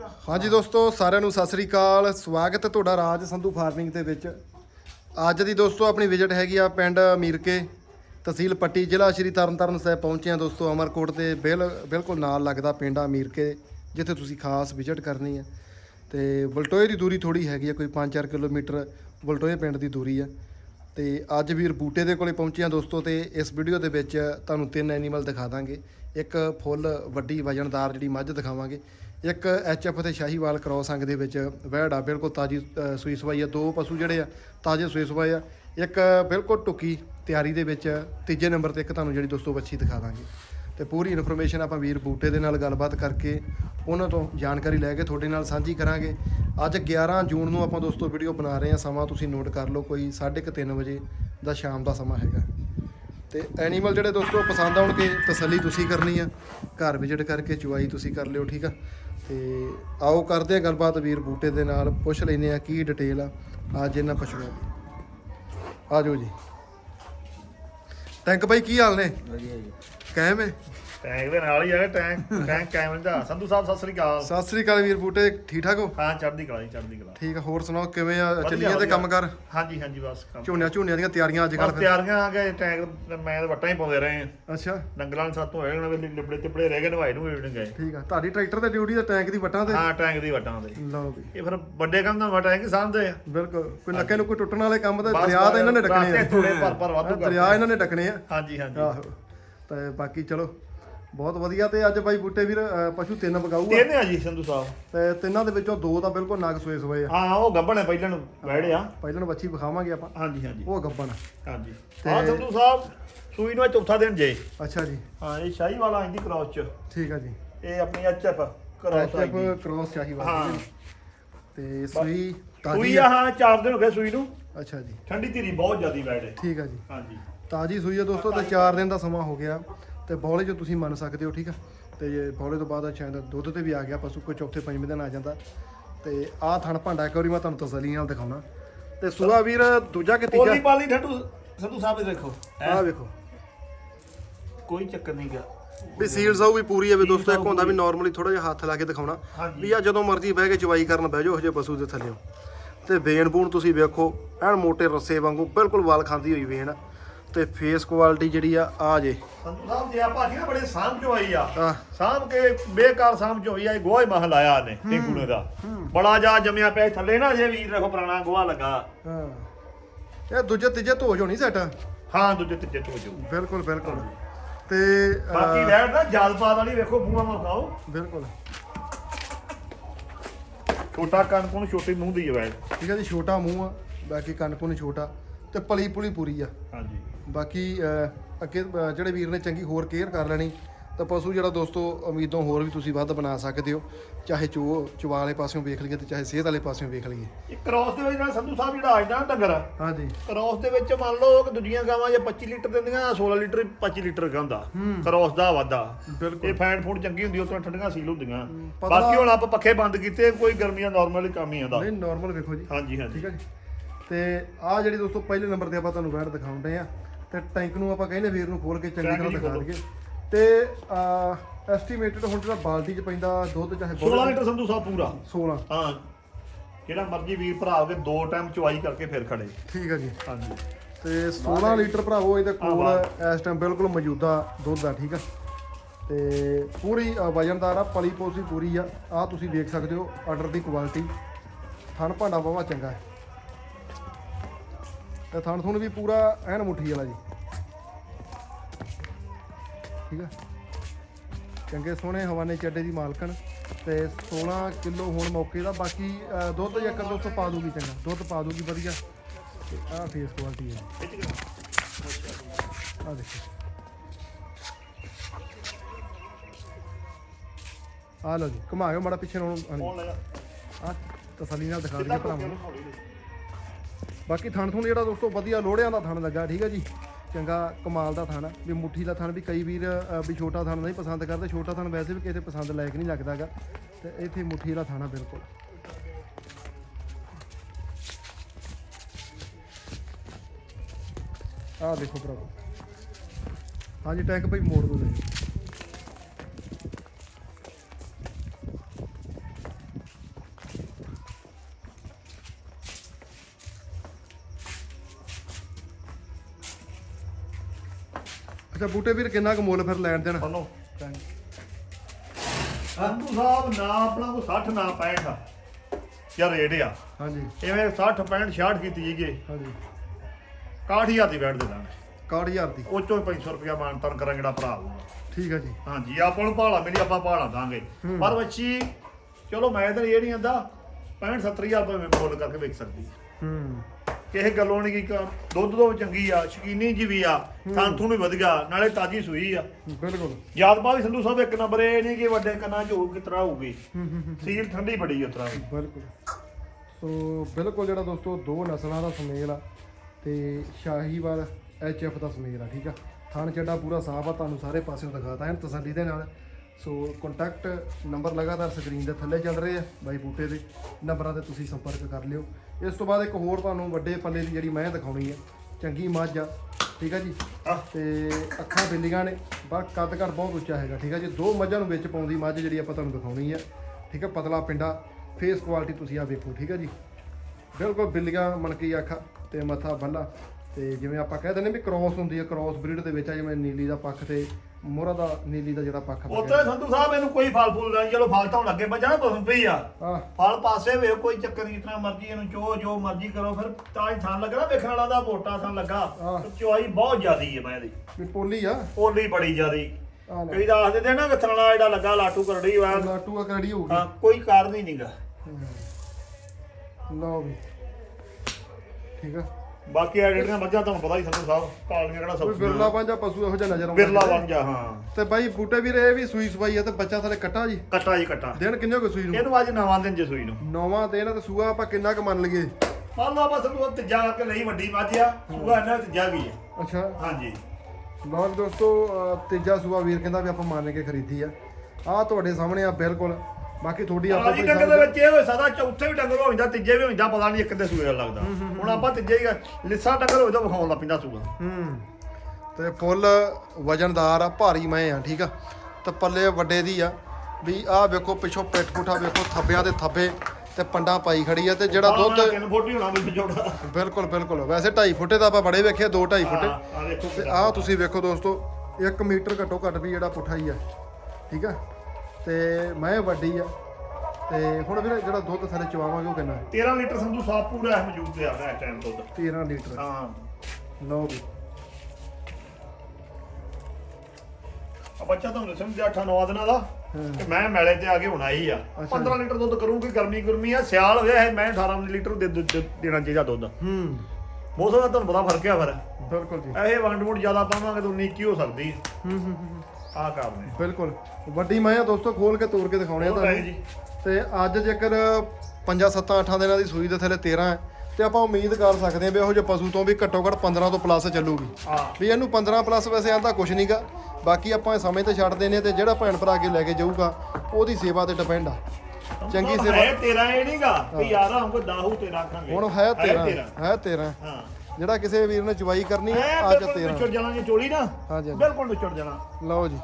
ਹਾਂਜੀ ਦੋਸਤੋ, ਸਾਰਿਆਂ ਨੂੰ ਸਤਿ ਸ੍ਰੀ ਅਕਾਲ। ਸਵਾਗਤ ਹੈ ਤੁਹਾਡਾ ਰਾਜ ਸੰਧੂ ਫਾਰਮਿੰਗ ਦੇ ਵਿੱਚ। ਅੱਜ ਦੀ ਦੋਸਤੋ, ਆਪਣੀ ਵਿਜ਼ਿਟ ਹੈਗੀ ਆ ਪਿੰਡ ਮੀਰਕੇ ਤਹਿਸੀਲ ਪੱਟੀ, ਜ਼ਿਲ੍ਹਾ ਸ਼੍ਰੀ ਤਰਨਤਾਰਨ ਸਾਹਿਬ ਪਹੁੰਚੇ ਆ ਦੋਸਤੋ, ਅਮਰਕੋਟ ਦੇ ਬਿਲ, ਬਿਲਕੁਲ ਨਾਲ ਲੱਗਦਾ ਪਿੰਡ ਆ ਮੀਰਕੇ ਜਿੱਥੇ ਤੁਸੀਂ ਖਾਸ ਵਿਜ਼ਿਟ ਕਰਨੀ ਹੈ ਤੇ ਬਲਟੋਏ ਦੀ ਦੂਰੀ ਥੋੜੀ ਹੈਗੀ ਆ, ਕੋਈ 5-4 ਕਿਲੋਮੀਟਰ ਬਲਟੋਏ ਪਿੰਡ ਦੀ ਦੂਰੀ ਆ। ਤੇ ਅੱਜ ਵੀਰ ਬੂਟੇ ਦੇ ਕੋਲੇ ਪਹੁੰਚੇ ਆ ਦੋਸਤੋ ਤੇ ਇਸ ਵੀਡੀਓ ਦੇ ਵਿੱਚ ਤੁਹਾਨੂੰ ਤਿੰਨ ਐਨੀਮਲ ਦਿਖਾ ਦਾਂਗੇ। ਇੱਕ ਫੁੱਲ, ਵੱਡੀ ਵਜਨਦਾਰ ਜਿਹੜੀ ਮੱਝ ਦਿਖਾਵਾਂਗੇ। ਇੱਕ ਐਚਐਫ ਤੇ ਸ਼ਾਹੀਵਾਲ ਕ੍ਰੋਸ ਅੰਗ ਦੇ ਵਿੱਚ ਵਹਿੜ ਆ ਬਿਲਕੁਲ ਤਾਜੀ ਸੂਈ ਸਵਾਈ ਆ, ਦੋ ਪਸ਼ੂ ਜਿਹੜੇ ਆ ਤਾਜ਼ੇ ਸੂਈ ਸਵਾਈ ਆ। ਇੱਕ ਬਿਲਕੁਲ ਟੁੱਕੀ ਤਿਆਰੀ ਦੇ ਵਿੱਚ ਤੀਜੇ ਨੰਬਰ ਤੇ ਇੱਕ ਤੁਹਾਨੂੰ ਜਿਹੜੀ ਦੋਸਤੋ ਬੱਚੀ ਦਿਖਾ ਦਾਂਗੇ। ਤੇ ਪੂਰੀ ਇਨਫੋਰਮੇਸ਼ਨ ਆਪਾਂ ਵੀਰ ਬੂਟੇ ਦੇ ਨਾਲ ਗੱਲਬਾਤ ਕਰਕੇ ਉਹਨਾਂ ਤੋਂ ਜਾਣਕਾਰੀ ਲੈ ਕੇ ਤੁਹਾਡੇ ਨਾਲ ਸਾਂਝੀ ਕਰਾਂਗੇ। ਅੱਜ 11 ਜੂਨ ਨੂੰ ਆਪਾਂ ਦੋਸਤੋ ਵੀਡੀਓ ਬਣਾ ਰਹੇ ਹਾਂ। ਸਮਾਂ ਤੁਸੀਂ ਨੋਟ ਕਰ ਲਓ, ਕੋਈ 3:30 ਵਜੇ ਦਾ ਸ਼ਾਮ ਦਾ ਸਮਾਂ ਹੈਗਾ। ਤੇ ਐਨੀਮਲ ਜਿਹੜੇ ਦੋਸਤੋ ਪਸੰਦ ਆਉਣਗੇ, ਤਸੱਲੀ ਤੁਸੀਂ ਕਰਨੀ ਆ। ਘਰ ਵਿਜ਼ਿਟ ਕਰਕੇ ਚੁਆਈ ਤੁਸੀਂ ਕਰ ਲਿਓ, ਠੀਕ ਆ? ਤੇ ਆਓ ਕਰਦੇ ਆ ਗੱਲਬਾਤ ਵੀਰ ਬੂਟੇ ਦੇ ਨਾਲ ਪੁੱਛ ਲੈਨੇ ਆ ਕੀ ਡਿਟੇਲ ਆ। ਅੱਜ ਇਹਨਾਂ ਪਸ਼ੂਆਂ ਦੀ। ਆ ਜਾਓ ਜੀ। ਟੈਂਕ ਬਾਈ ਕੀ ਹਾਲ ਨੇ? ਵਧੀਆ ਜੀ। ਕਾਇਮ ਹੈ? ਟੈਂਕ ਦੇ ਨਾਲ ਹੀ ਆ ਟੈਂਕ ਟੈਂਕ ਕੈਮਲ ਦਾ ਸੰਧੂ ਸਾਹਿਬ ਸਤਿ ਸ੍ਰੀ ਅਕਾਲ। ਸਤਿ ਸ੍ਰੀ ਅਕਾਲ ਵੀਰ ਬੂਟੇ ਠੀਕ ਠਾਕ ਹੋ? ਹਾਂ ਚੜ੍ਹਦੀ ਕਲਾ ਜੀ ਚੜ੍ਹਦੀ ਕਲਾ। ਠੀਕ ਆ ਹੋਰ ਸੁਣਾਓ ਕਿਵੇਂ ਆ? ਚੱਲੀਆਂ ਤੇ। ਕੰਮ ਕਰ? ਹਾਂਜੀ ਹਾਂਜੀ ਬਸ ਕੰਮ। ਝੋਨਿਆਂ ਝੋਨਿਆਂ ਦੀਆਂ ਤਿਆਰੀਆਂ ਅੱਜ ਕੱਲ ਤਿਆਰੀਆਂ ਆ ਗਏ ਟੈਂਕ ਮੈਂ ਤਾਂ ਵੱਟਾਂ ਹੀ ਪਾਉਂਦੇ ਰਹੇ ਆ ਅੱਛਾ। ਡੰਗਲਾਂ ਨੂੰ ਸਾਤੋਂ ਹੋਏ ਨਾ ਲਿਬੜੇ ਤਿਪੜੇ ਰਹਿ ਗਏ ਨਵਾਈ ਨੂੰ ਵੀ ਗਏ। ਠੀਕ ਆ ਤੁਹਾਡੀ ਟਰੈਕਟਰ ਤੇ ਡਿਊਟੀ ਤੇ ਟੈਂਕ ਦੀ ਵੱਟਾਂ ਤੇ? ਹਾਂ ਟੈਂਕ ਦੀ ਵੱਟਾਂ ਦੇ ਲਓ ਵੀ ਇਹ ਫਿਰ ਵੱਡੇ ਕੰਮ ਦਾ ਟੈਂਕ ਹੀ ਸਾਂਭਦੇ ਆ। ਬਿਲਕੁਲ ਕੋਈ ਨੱਕੇ ਨੂੰ ਕੋਈ ਟੁੱਟਣ ਵਾਲੇ ਕੰਮ ਤੇ ਦਰਿਆ ਤਾਂ ਇਹਨਾਂ ਨੇ ਡੱਕਣੇ ਰਸਤੇ ਥੋੜੇ ਭਰ ਭਰ ਵਾਧੂ ਆ। ਦਰਿਆ ਇਹਨਾਂ ਨੇ ਡੱਕਣੇ ਆ। ਹਾਂਜੀ ਹਾਂਜੀ। ਆਹੋ। ਤੇ ਬਾਕੀ ਚਲੋ ਬਹੁਤ ਵਧੀਆ ਤੇ ਅੱਜ ਬਾਈ ਬੂਟੇ ਵੀਰ ਅ, ਪਸ਼ੂ ਤਿੰਨ ਵਗਾਊ ਆ ਤਿੰਨ ਆ ਜੀ ਸੰਧੂ ਸਾਹਿਬ। ਤੇ ਤਿੰਨਾਂ ਦੇ ਵਿੱਚੋਂ ਦੋ ਤਾਂ ਬਿਲਕੁਲ ਨਗ ਸੋਏ ਸੋਏ ਆ। ਹਾਂ ਉਹ ਗੱਬਣ ਹੈ ਪਹਿਲਾਂ ਨੂੰ ਬੈੜਿਆ ਪਹਿਲਾਂ ਨੂੰ ਬੱਚੀ ਵਿਖਾਵਾਂਗੇ ਆਪਾਂ। ਹਾਂਜੀ ਹਾਂਜੀ। ਉਹ ਗੱਬਣ। ਹਾਂਜੀ। ਤੇ- ਹਾਂ ਸੰਧੂ ਸਾਹਿਬ ਸੂਈ ਨੂੰ ਇਹ ਚੌਥਾ ਦਿਨ ਜੇ। ਅੱਛਾ ਜੀ। ਹਾਂ ਇਹ ਸ਼ਾਹੀ ਵਾਲਾ ਆਂਦੀ ਕ੍ਰਾਸ ਚ। ਠੀਕ ਆ ਜੀ। ਇਹ ਆਪਣੀ ਐਚਐਫ ਕ੍ਰਾਸ ਆਈ ਐਚਐਫ ਕ੍ਰੋਸ ਚਾਹੀ ਹਾਂ। ਤੇ ਸੂਈ ਸੂਈ ਤਾਜੀ ਆ। ਹਾਂ 4 ਦਿਨ ਹੋ ਗਏ ਸੂਈ ਨੂੰ। ਅੱਛਾ ਜੀ। ਠੰਡੀ ਧੀਰੀ ਬਹੁਤ ਜ਼ਿਆਦੀ ਹੈ। ਠੀਕ ਆ ਜੀ। ਹਾਂਜੀ। ਤਾਜੀ ਸੂਈ ਆ ਦੋਸਤੋ ਤੇ 4 ਦਿਨ ਦਾ ਸਮਾਂ ਹੋ ਗਿਆ। ਤੇ ਬੌਲੇ ਜੋ ਤੁਸੀਂ ਮੰਨ ਸਕਦੇ ਹੋ ਠੀਕ ਆ? ਤੇ ਬੌਲੇ ਤੋਂ ਬਾਅਦ ਸ਼ਾਇਦ ਦੁੱਧ ਤੇ ਵੀ ਆ ਗਿਆ ਪਸ਼ੂ ਕੋਈ ਚੌਥੇ ਪੰਜਵੇਂ ਦਿਨ ਆ ਜਾਂਦਾ। ਤੇ ਆਹ ਥਣ ਭਾਂਡਾ ਇੱਕ ਵਾਰੀ ਮੈਂ ਤੁਹਾਨੂੰ ਤਸੱਲੀ ਨਾਲ ਦਿਖਾਉਣਾ। ਤੇ ਸੂਆ ਵੀਰ ਦੂਜਾ ਕਿ ਤੀਜਾ? ਪਾਲੀ ਠੰਡੂ ਸੰਧੂ ਸਾਹਿਬ ਦੇਖੋ ਹੈਂ? ਆਹ ਵੇਖੋ। ਕੋਈ ਚੱਕਰ ਨਹੀਂ ਗਿਆ ਵੀ ਸੀਲਸ ਆਊ ਵੀ ਪੂਰੀ ਆ ਵੀ ਦੋਸਤੋ ਇੱਕ ਹੁੰਦਾ ਵੀ ਨਾਰਮਲੀ ਥੋੜਾ ਜਿਹਾ ਹੱਥ ਲਾ ਕੇ ਦਿਖਾਉਣਾ। ਵੀ ਆ ਜਦੋਂ ਮਰਜ਼ੀ ਬਹਿ ਕੇ ਚਵਾਈ ਕਰਨ ਬਹਿ ਜਾਓ ਹਜੇ ਪਸ਼ੂ ਦੇ ਥੱਲੇ। ਤੇ ਵੇਨ ਬੂਣ ਤੁਸੀਂ ਵੇਖੋ ਐਨ ਮੋਟੇ ਰੱਸੇ ਵਾਂਗੂ ਬਿਲਕੁਲ ਵਾਲ ਖਾਂਦੀ ਹੋਈ ਆ। ਤੇ ਫੇਸ ਕੁਆਲਿਟੀ ਜਿਹੜੀ ਆ ਆ ਜੇ। ਸੰਧੂ ਸਾਹਿਬ ਜੇ ਆਪਾਂ ਨਾ ਬੜੇ ਸਾਂਭ ਚੋਂ ਆਈ ਆ। ਆ ਸਾਂਭ ਕੇ ਬੇਕਾਰ ਸਾਂਭ ਚੋਂ ਆਈ ਆ ਇਹ ਗੋਹਾ ਹੀ ਮਹ ਲਾਇਆ ਨੇ ਟਿੰਕੂ ਨੇ ਦਾ। ਬੜਾ ਜਾ ਜੰਮਿਆ ਪਿਆ ਸੀ ਥੱਲੇ ਨਾ ਜੇ ਵੀਰ ਦੇਖੋ ਪੁਰਾਣਾ ਗੋਹਾ ਲੱਗਾ। ਹਾਂ। ਇਹ ਦੂਜੇ ਤੀਜੇ ਧੋ ਜੋ ਨਹੀਂ ਸੈਟ? ਹਾਂ ਦੂਜੇ ਤੀਜੇ ਤੋਂ ਜੋ। ਬਿਲਕੁਲ ਬਿਲਕੁਲ। ਤੇ ਅਹ, ਬਾਕੀ ਰਹਿਣ ਦਾ ਜਲਪਾਤ ਵਾਲੀ ਵੇਖੋ ਬੂਹਾ ਮਖਾਓ ਬਿਲਕੁਲ। ਛੋਟਾ ਕਣਕ ਨੂੰ ਛੋਟੀ ਮੂੰਹ ਦੀ ਹੈ ਠੀਕ ਹੈ ਜੀ ਛੋਟਾ ਮੂੰਹ ਆ ਬਾਕੀ ਕੰਨ ਕੁੰਨ ਛੋਟਾ। ਤੇ ਪਲੀ ਪੁਲੀ ਪੂਰੀ ਆ। ਹਾਂਜੀ। ਬਾਕੀ ਅਹ, ਅੱਗੇ ਅਹ, ਜਿਹੜੇ ਵੀਰ ਨੇ ਚੰਗੀ ਹੋਰ ਕੇਅਰ ਕਰ ਲੈਣੀ ਤਾਂ ਪਸ਼ੂ ਜਿਹੜਾ ਦੋਸਤੋ ਉਮੀਦੋਂ ਹੋਰ ਵੀ ਤੁਸੀਂ ਵੱਧ ਬਣਾ ਸਕਦੇ ਹੋ। ਚਾਹੇ ਚੋ ਚਵਾ ਵਾਲੇ ਪਾਸਿਓਂ ਵੇਖ ਲਈਏ ਤੇ ਚਾਹੇ ਸਿਹਤ ਵਾਲੇ ਪਾਸਿਓਂ ਵੇਖ ਲਈਏ। ਇਹ ਕ੍ਰਾਸ ਦੇ ਵਿੱਚ ਨਾਲ ਸੰਧੂ ਸਾਹਿਬ ਜਿਹੜਾ ਆ ਜਾਂਦਾ ਡੰਗਰ ਹਾਂਜੀ। ਕ੍ਰਾਸ ਦੇ ਵਿੱਚ ਮੰਨ ਲਓ ਕਿ ਦੂਜੀਆਂ ਗਾਵਾਂ ਜੇ 25 ਲੀਟਰ ਦਿੰਦੀਆਂ 16 ਲੀਟਰ 25 ਲੀਟਰ ਗਾਂਦਾ ਕ੍ਰਾਸ ਦਾ ਵਾਧਾ। ਬਿਲਕੁਲ। ਇਹ ਫੈਂਟ ਫੂਡ ਚੰਗੀ ਹੁੰਦੀ ਉਹ ਤੋਂ ਠੰਡੀਆਂ ਸੀਲ ਹੁੰਦੀਆਂ। ਪਤਲਾ- ਬਾਕੀ ਹੁਣ ਆਪਾਂ ਪੱਖੇ ਬੰਦ ਕੀਤੇ ਕੋਈ ਗਰਮੀਆਂ ਨਾਰਮਲ ਕੰਮ ਹੀ ਆਉਂਦਾ। ਨਹੀਂ ਨਾਰਮਲ ਵੇਖੋ ਜੀ। ਹਾਂਜੀ ਹਾਂਜੀ। ਠੀਕ ਹੈ ਜੀ। ਤੇ ਆਹ ਜਿਹੜੀ ਦੋਸਤੋ ਪਹਿਲੇ ਨੰਬਰ ਤੇ ਆਪਾਂ ਤੁਹਾਨੂੰ ਵੈਟ ਦਿਖਾਉਂਦੇ ਆ ਤੇ ਟੈਂਕ ਨੂੰ ਆਪਾਂ ਕਹਿੰਦੇ ਵੀਰ ਨੂੰ ਖੋਲ ਕੇ ਚੰਗੀ ਤਰ੍ਹਾਂ ਦਿਖਾ। ਦਈਏ। ਤੇ ਐਸਟੀਮੇਟਡ ਹੁਣ ਜਿਹੜਾ ਬਾਲਟੀ 'ਚ ਪੈਂਦਾ ਦੁੱਧ ਚਾਹੇ 16 ਲੀਟਰ ਸੰਧੂ ਸਾਹਿਬ ਪੂਰਾ? 16 ਹਾਂ। ਜਿਹੜਾ ਮਰਜ਼ੀ ਵੀਰ ਭਰਾ ਕੇ ਦੋ ਟਾਈਮ ਚੁਆਈ ਕਰਕੇ ਫਿਰ ਖੜੇ। ਠੀਕ ਹੈ ਜੀ। ਹਾਂਜੀ। ਤੇ 16 ਲੀਟਰ ਭਰਾਵੋ ਇਹਦੇ ਕੋਲ। ਇਸ ਟਾਈਮ ਬਿਲਕੁਲ ਮੌਜੂਦਾ ਦੁੱਧ ਆ ਠੀਕ ਆ। ਤੇ ਪੂਰੀ ਵਜਨਦਾਰ ਆ ਪਲੀ ਪੋਸੀ ਪੂਰੀ ਆ। ਆ ਤੁਸੀਂ ਦੇਖ ਸਕਦੇ ਹੋ ਆਰਡਰ ਦੀ ਕੁਆਲਿਟੀ ਥਣ ਭਾਂਡਾ ਬਾਵਾ ਚੰਗਾ ਹੈ। ਤੇ ਥਣ ਥੁਣ ਵੀ ਪੂਰਾ ਐਨ ਮੁੱਠੀ ਵਾਲਾ ਜੀ। ਠੀਕ ਆ? ਚੰਗੇ ਸੋਹਣੇ ਹਵਾਨੇ ਚੱਡੇ ਦੀ ਮਾਲਕਣ ਤੇ 16 ਕਿਲੋ ਹੁਣ ਮੌਕੇ ਦਾ ਬਾਕੀ ਦੁੱਧ ਇੱਕ ਦੁੱਧ ਪਾ ਦੂਗੀ ਚੰਗਾ। ਦੁੱਧ ਪਾ ਦੂਗੀ ਵਧੀਆ। ਤੇ ਆਹ ਫੇਸ ਕੁਆਲਿਟੀ ਹੈ ਆ ਦੇਖੋ। ਆ ਲਓ ਜੀ ਘੁਮਾ ਕੇ ਮਾੜਾ ਪਿੱਛੇ ਨੂੰ ਆ ਤਸੱਲੀ ਨਾਲ ਦਿਖਾ ਦਈਏ ਭਰਾਵਾਂ ਨੂੰ। ਬਾਕੀ ਥਣ ਥੁਣ ਜਿਹੜਾ ਦੋਸਤੋ ਵਧੀਆ ਲੋੜਿਆਂ ਦਾ ਥਣ ਲੱਗਾ, ਠੀਕ ਹੈ ਜੀ। ਚੰਗਾ ਕਮਾਲ ਦਾ ਥਣ ਵੀ ਮੁੱਠੀ ਦਾ ਥਣ ਵੀ ਕਈ ਵੀਰ ਵੀ ਛੋਟਾ ਥਣ ਨਹੀਂ ਪਸੰਦ ਕਰਦੇ। ਛੋਟਾ ਥਣ ਵੈਸੇ ਵੀ ਕਿਸੇ ਪਸੰਦ ਲਾਇਕ ਨਹੀਂ ਲੱਗਦਾਗਾ ਤੇ ਇੱਥੇ ਮੁੱਠੀ ਦਾ ਥਾਣਾ ਬਿਲਕੁਲ। ਆਹ ਦੇਖੋ ਭਰਾਵੋ। ਹਾਂਜੀ, ਟੈਂਕ ਭਾਈ ਮੋੜ ਦੋ ਜੀ ਅੱਛਾ ਬੂਟੇ ਵੀਰ ਕਿੰਨਾ ਕੁ ਮੁੱਲ ਫਿਰ ਲੈਣ ਦੇਣ? ਬੰਨੋ ਸੰਧੂ ਸਾਹਿਬ ਨਾ ਆਪਣਾ ਕੋ 60 ਨਾ 65 ਯਾ ਰੇਟ ਆ ਹਾਂਜੀ। ਐਵੇਂ 60 65 66 ਕੀਤੀ ਜੀਗੇ ਹਾਂਜੀ। 61000 ਦੀ ਬੈਠ ਦੇ ਦਾਂਗੇ। 61000 ਦੀ? ਉਹ ਚੋਂ 500 ਰੁਪਇਆ ਮਾਨਤਨ ਕਰਾਂਗੇ ਜਿਹੜਾ ਭਰਾ ਲਊਗਾ ਠੀਕ ਹੈ ਜੀ। ਹਾਂਜੀ ਆਪਾਂ ਨੂੰ ਭਾਲਾ ਮਿਲੀ ਆਪਾਂ ਭਾਲਾ ਦਾਂਗੇ। ਪਰ ਬੱਚੀ ਚਲੋ ਮੈਂ ਤਾਂ ਇਹ ਨਹੀਂ ਆਂਦਾ 65 70000 ਰੁਪਏ ਮੈਂ ਮੁੱਲ ਕਰਕੇ ਵੇਚ ਸਕਦੀ। ਹੂੰ। ਕਿਸੇ ਗੱਲੋਂ ਨਹੀਂ ਕੀ ਦੁੱਧ ਤੋਂ ਚੰਗੀ ਆ ਸ਼ਕੀਨੀ ਜੀ ਵੀ ਆ ਥਾਂਥੂ ਵੀ ਵਧੀਆ ਨਾਲੇ ਤਾਜੀ ਸੂਈ ਆ। ਬਿਲਕੁਲ। ਯਾਦ ਬਾਵੀ ਸੰਧੂ ਸਾਹਿਬ ਇੱਕ ਨੰਬਰ ਇਹ ਨਹੀਂ ਕਿ ਵੱਡੇ ਕੰਨਾਂ 'ਚ ਹੋਊ ਕਿਸ ਤਰ੍ਹਾਂ ਹੋਊਗੀ। ਸੀਲ ਠੰਡੀ ਬੜੀ ਦੀ। ਬਿਲਕੁਲ। ਸੋ ਬਿਲਕੁਲ ਜਿਹੜਾ ਦੋਸਤੋ ਦੋ ਨਸਲਾਂ ਦਾ ਸਮੇਲ ਆ ਤੇ ਸ਼ਾਹੀਵਾਲ ਐਚ ਐਫ ਦਾ ਸਮੇਲ ਆ ਠੀਕ ਆ? ਥਣ ਚੱਡਾ ਪੂਰਾ ਸਾਫ਼ ਆ ਤੁਹਾਨੂੰ ਸਾਰੇ ਪਾਸਿਓਂ ਦਿਖਾਤਾ ਹੈ ਤਸੱਲੀ ਦੇ ਨਾਲ। ਸੋ ਕੰਟੈਕਟ ਨੰਬਰ ਲਗਾਤਾਰ ਸਕਰੀਨ ਦੇ ਥੱਲੇ ਚੱਲ ਰਹੇ ਆ ਬਾਈ ਬੂਟੇ ਦੇ। ਨੰਬਰਾਂ ਤੇ ਤੁਸੀਂ ਸੰਪਰਕ ਕਰ ਲਿਓ। ਇਸ ਤੋਂ ਬਾਅਦ ਇੱਕ ਹੋਰ ਤੁਹਾਨੂੰ ਵੱਡੇ ਪੱਲੇ ਦੀ ਜਿਹੜੀ ਮੈਂ ਦਿਖਾਉਣੀ ਆ ਚੰਗੀ ਮੱਝ ਆ ਠੀਕ ਆ ਜੀ। ਤੇ ਅੱਖਾਂ ਬਿੱਲੀਆਂ ਨੇ ਬਾ ਕੱਦ ਘੜ ਬਹੁਤ ਉੱਚਾ ਹੈਗਾ ਠੀਕ ਆ ਜੀ? ਦੋ ਮੱਝਾਂ ਨੂੰ ਵਿੱਚ ਪਾਉਂਦੀ ਮੱਝ ਜਿਹੜੀ ਆਪਾਂ ਤੁਹਾਨੂੰ ਦਿਖਾਉਣੀ ਆ ਠੀਕ ਆ? ਪਤਲਾ ਪਿੰਡਾ ਫੇਸ ਕੁਆਲਿਟੀ ਤੁਸੀਂ ਆ ਵੇਖੋ ਠੀਕ ਆ ਜੀ? ਬਿਲਕੁਲ ਬਿੱਲੀਆਂ ਮਨਕੀ ਅੱਖ ਤੇ ਮੱਥਾ ਬੱਲਾ ਤੇ ਜਿਵੇਂ ਆਪਾਂ ਕਹਿ ਦਿੰਦੇ ਵੀ ਕ੍ਰਾਸ ਹੁੰਦੀ ਹੈ ਕ੍ਰਾਸ ਬਰੀਡ ਦੇ ਵਿੱਚ ਆ ਜਿਵੇਂ ਨੀਲੀ ਦਾ ਪੱਖ ਤੇ ਮੋਹਰਾ ਦਾ ਨੀਲੀ ਦਾ ਜਿਹੜਾ ਪੱਖ ਉੱਥੇ ਸੰਧੂ ਸਾਹਿਬ ਇਹਨੂੰ ਕੋਈ ਫਲ ਫੁੱਲ ਨਹੀਂ ਚਲੋ ਫਲ ਤਾਂ ਲੱਗੇ ਬੱਜਾ ਬਸਮ ਪਈ ਆ। ਫਲ ਪਾਸੇ ਵੇ ਕੋਈ ਚੱਕਰ ਨਹੀਂ ਜਿਤਨਾ ਮਰਜ਼ੀ ਇਹਨੂੰ ਚੋ ਜੋ ਮਰਜ਼ੀ ਕਰੋ ਫਿਰ ਤਾਂ ਹੀ ਥਾਂ ਲੱਗਣਾ ਵੇਖਣ ਵਾਲਾ ਦਾ ਮੋਟਾ ਥਾਂ ਲੱਗਾ। ਆਹ। ਤੇ ਚੁਆਈ ਬਹੁਤ ਜ਼ਿਆਦੀ ਹੈ ਮੈਂ ਇਹਦੀ। ਵੀ ਪੋਲੀ ਆ। ਪੋਲੀ ਬੜੀ ਜ਼ਿਆਦੀ। ਆ ਲੈ। ਕਈ ਦਾ ਆਖਦੇ ਨੇ ਵੇਖਣ ਵਾਲਾ ਜਿਹੜਾ ਲੱਗਾ ਲਾਟੂ ਕਰੜੀ ਵਾ ਲਾਟੂ ਆ ਕਰੜੀ ਹੋਊਗੀ ਹਾਂ ਕੋਈ ਕਾਰਨ ਹੀ ਨਹੀਂਗਾ ਲਓ ਵੀ। ਠੀਕ ਆ। ਬਾਕੀ ਆ ਜਿਹੜੀਆਂ ਮੱਝਾਂ ਤੁਹਾਨੂੰ ਪਤਾ ਹੀ ਸੰਧੂ ਸਾਹਿਬ ਪਾਲਣੀਆਂ ਕਿਹੜਾ ਸਭ ਬਿਰਲਾ ਪੰਜਾ ਪਸ਼ੂ ਇਹੋ ਜਿਹਾ ਨਜ਼ਰ ਆਉਂਦਾ। ਬਿਰਲਾ ਜਾ ਹਾਂ। ਤੇ ਬਾਈ ਬੂਟੇ ਵੀਰ ਇਹ ਵੀ ਸੂਈ ਸਵਾਈ ਆ ਤੇ ਬੱਚਾ ਥਲੇ ਕੱਟਾ ਜੀ? ਕੱਟਾ ਜੀ ਕੱਟਾ। ਦਿਨ ਕਿੰਨੇ ਗਏ ਸੂਈ ਨੂੰ? ਇਹਨੂੰ ਅੱਜ ਨਵਾਂ ਦਿਨ ਜੇ ਸੂਈ ਨੂੰ। ਨੌਵਾਂ ਦਿਨ ਤੇ ਸੂਆ ਆਪਾਂ ਕਿੰਨਾ ਕੁ ਮੰਨ ਲਈਏ? ਮੰਨ ਲਓ ਬਸ ਨੂੰ ਤੀਜਾ ਕਰਕੇ ਲਈ ਵੱਡੀ ਮੱਝ ਆ ਸੂਆ ਇਹਨਾਂ ਤੀਜਾ ਵੀ ਆ। ਅੱਛਾ। ਹਾਂਜੀ। ਲਓ ਦੋਸਤੋ ਤੀਜਾ ਸੂਆ ਵੀਰ ਕਹਿੰਦਾ ਵੀ ਆਪਾਂ ਮੰਨ ਕੇ ਖਰੀਦੀ ਆ। ਆ ਤੁਹਾਡੇ ਸਾਹਮਣੇ ਆ ਬਿਲਕੁਲ। ਬਾਕੀ ਤੁਹਾਡੀ ਆਪਾਂ ਆਜੀ ਡੰਗਰ ਦੇ ਵਿੱਚ ਇਹ ਹੋਏ ਸਦਾ ਚੌਥੇ ਵੀ ਡੰਗਰ ਹੋ ਜਾਂਦਾ ਤੀਜੇ ਵੀ ਹੋ ਜਾਂਦਾ ਪਤਾ ਨਹੀਂ ਇੱਕ ਦੇ ਸੂਏ ਦਾ ਲੱਗਦਾ। ਹੁਣ ਆਪਾਂ ਤੀਜੇ ਹੀ ਲਿੱਸਾ ਡੰਗਰ ਹੋਏ ਤਾਂ ਵਿਖਾਉਣ ਲੱਗ ਪੈਂਦਾ ਸੂਆ। ਹੂੰ। ਤੇ ਫੁੱਲ ਵਜਨਦਾਰ ਆ ਭਾਰੀ ਮੈਂ ਆ ਠੀਕ ਆ? ਤੇ ਪੱਲੇ ਵੱਡੇ ਦੀ ਆ ਵੀ ਆਹ ਵੇਖੋ ਪਿੱਛੋਂ ਪਿੱਠ ਪੁੱਠਾ ਵੇਖੋ ਥੱਬਿਆਂ ਦੇ ਥੱਬੇ ਤੇ ਪੰਡਾ ਪਾਈ ਖੜੀ ਆ ਤੇ ਜਿਹੜਾ ਦੁੱਧ ਕਿੰਨ ਫੋਟੀ ਹੋਣਾ ਵੀ ਵਿਚੋੜਾ ਬਿਲਕੁਲ ਬਿਲਕੁਲ। ਵੈਸੇ 2.5 ਫੁੱਟੇ ਦਾ ਆਪਾਂ ਬੜੇ ਵੇਖੇ 2 2.5 ਫੁੱਟੇ। ਆ ਦੇਖੋ ਤੇ ਆਹ ਤੁਸੀਂ ਵੇਖੋ ਦੋਸਤੋ 1 ਮੀਟਰ ਘੱਟੋ ਘੱਟ ਵੀ ਜਿਹੜਾ ਪੁੱਠਾ ਹੀ ਆ ਠੀਕ ਆ? ਤੇ ਮੈਂ ਵੱਡੀ ਆ। ਤੇ ਹੁਣ ਵੀਰੇ ਜਿਹੜਾ ਦੁੱਧ ਥੱਲੇ ਚਵਾਵਾਂਗੇ ਉਹ ਕਿੰਨਾ? 13 ਲੀਟਰ ਸੰਧੂ ਸਾਫ਼ ਪੂਰਾ ਹੈ ਮੌਜੂਦ ਤੇ ਆ ਰਿਹਾ ਟਾਈਮ ਦੁੱਧ। 13 ਲੀਟਰ। ਹਾਂ। ਲਓ ਵੀ ਆ ਬੱਚਾ ਤੁਹਾਨੂੰ ਸਮਝ 8 9 ਦਿਨਾਂ ਦਾ? ਹਾਂ। ਤੇ ਮੈਂ ਮੈਲੇ ਤੇ ਆ ਕੇ ਹੁਣ ਆਈ ਆ। ਅੱਛਾ। 15 ਲੀਟਰ ਦੁੱਧ ਕਰੂੰਗੀ ਗਰਮੀ ਗੁਰਮੀ ਆ ਸਿਆਲ ਹੋਇਆ ਇਹ ਮੈਂ 18 ਲੀਟਰ ਦੇ ਦੇ- ਦੇ- ਦੇਣਾ ਚਾਹੀਦਾ ਦੁੱਧ। ਹੂੰ। ਮੌਸਮ ਦਾ ਤੁਹਾਨੂੰ ਪਤਾ ਫ਼ਰਕ ਆ ਫਿਰ। ਬਿਲਕੁਲ ਜੀ। ਇਹ ਵੰਡ ਵੁੰਡ ਜ਼ਿਆਦਾ ਪਾਵਾਂਗੇ ਤਾਂ 19 ਕੀ ਹੋ ਸਕਦੀ। ਹੂੰ ਹੂੰ ਹੂੰ। ਆ ਬਿਲਕੁਲ। ਵੱਡੀ ਮੈਂ ਆ ਦੋਸਤੋ ਖੋਲ ਕੇ ਤੋੜ ਕੇ ਦਿਖਾਉਣੇ ਆ ਤੁਹਾਨੂੰ। ਤੇ ਅੱਜ ਜੇਕਰ 5 7 8 ਦਿਨਾਂ ਦੀ ਸੂਈ ਦੇ ਥੱਲੇ 13 ਹੈ ਤੇ ਆਪਾਂ ਉਮੀਦ ਕਰ ਸਕਦੇ ਹਾਂ ਵੀ ਇਹੋ ਜਿਹੇ ਪਸ਼ੂ ਤੋਂ ਵੀ ਘੱਟੋ ਘੱਟ 15 ਤੋਂ ਪਲੱਸ ਚੱਲੂਗੀ। ਵੀ ਇਹਨੂੰ 15 ਪਲੱਸ ਵੈਸੇ ਆਂਦਾ ਕੁਝ ਨਹੀਂਗਾ ਬਾਕੀ ਆਪਾਂ ਇਹ ਸਮੇਂ ਤੇ ਛੱਡਦੇ ਨੇ ਤੇ ਜਿਹੜਾ ਭੈਣ ਭਰਾ ਅੱਗੇ ਲੈ ਕੇ ਜਾਊਗਾ ਉਹਦੀ ਸੇਵਾ ਤੇ ਡਿਪੈਂਡ ਆ। ਚੰਗੀ ਸੇਵਾ ਹੈ ਤੇਰਾ ਇਹ ਨਹੀਂਗਾ ਵੀ ਯਾਰ ਹਮਕੋ ਦਾਹੂ ਤੇ ਰੱਖਾਂਗੇ ਹੁਣ ਹੈ 13 ਹੈ 13 ਹਾਂ। ਜਿਹੜਾ ਕਿਸੇ ਵੀਰ ਨੇ ਚਵਾਈ ਕਰਨੀ ਐ ਅੱਜ ਬਿਲਕੁਲ 13 ਵਿਚੜ ਜਾਣਾ ਜੇ ਚੋਲੀ ਨਾ। ਹਾਂਜੀ ਹਾਂਜੀ। ਬਿਲਕੁਲ ਵਿਚੜ ਜਾਣਾ। ਲਓ ਜੀ।